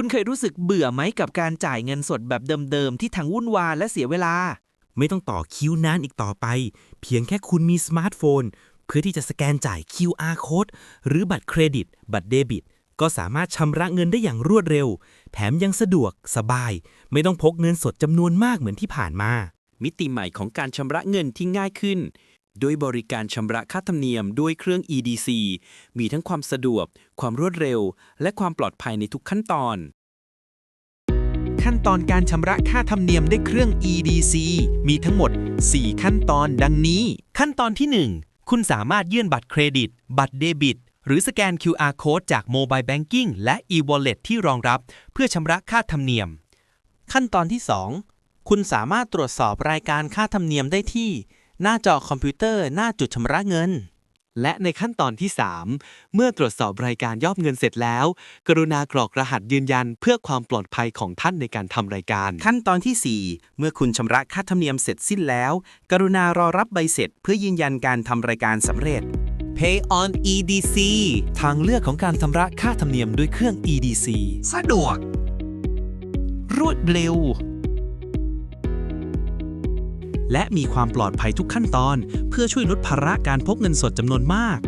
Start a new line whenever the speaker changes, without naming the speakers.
คุณเคยรู้สึกเบื่อไหมกับการจ่ายเงินสดแบบเดิมๆ ที่ทั้งวุ่นวายและเสียเวลา
ไม่ต้องต่อคิวนานอีกต่อไป เพียงแค่คุณมีสมาร์ทโฟน เพื่อที่จะสแกนจ่าย QR code หรือบัตรเครดิต บัตรเดบิต ก็สามารถชำระเงินได้อย่างรวดเร็ว แถมยังสะดวกสบาย ไม่ต้องพกเงินสดจำนวนมากเหมือนที่ผ่านมา
มิติใหม่ของการชำระเงินที่ง่ายขึ้น โดยบริการชำระค่าธรรมเนียมด้วยเครื่อง EDC มีทั้งความสะดวก ความรวดเร็ว และความปลอดภัยในทุกขั้นตอน
ขั้นตอนการชำระค่าธรรมเนียมด้วยเครื่อง EDC มีทั้งหมด 4 ขั้นตอนดังนี้ ขั้นตอนที่ 1 คุณสามารถยื่นบัตรเครดิต บัตรเดบิต หรือสแกน QR Code จาก Mobile Banking และ e-wallet ที่รองรับ เพื่อชำระค่าธรรมเนียม ขั้นตอนที่ 2 คุณสามารถตรวจสอบรายการค่าธรรมเนียมได้ที่ หน้าจอคอมพิวเตอร์ หน้าจุดชำระเงิน
และในขั้นตอนที่ 3 เมื่อตรวจสอบรายการยอดเงินเสร็จแล้ว กรุณากรอกรหัสยืนยันเพื่อความปลอดภัยของท่านในการทำรายการ
ขั้นตอนที่ 4 เมื่อคุณชำระค่าธรรมเนียมเสร็จสิ้นแล้ว กรุณารอรับใบเสร็จ เพื่อยืนยันการทำรายการสำเร็จ Pay on EDC ทางเลือกของการชำระค่าธรรมเนียมด้วยเครื่อง EDC สะดวก รวดเร็ว และมีความปลอดภัยทุกขั้นตอน เพื่อช่วยลดภาระการพกเงินสดจำนวนมาก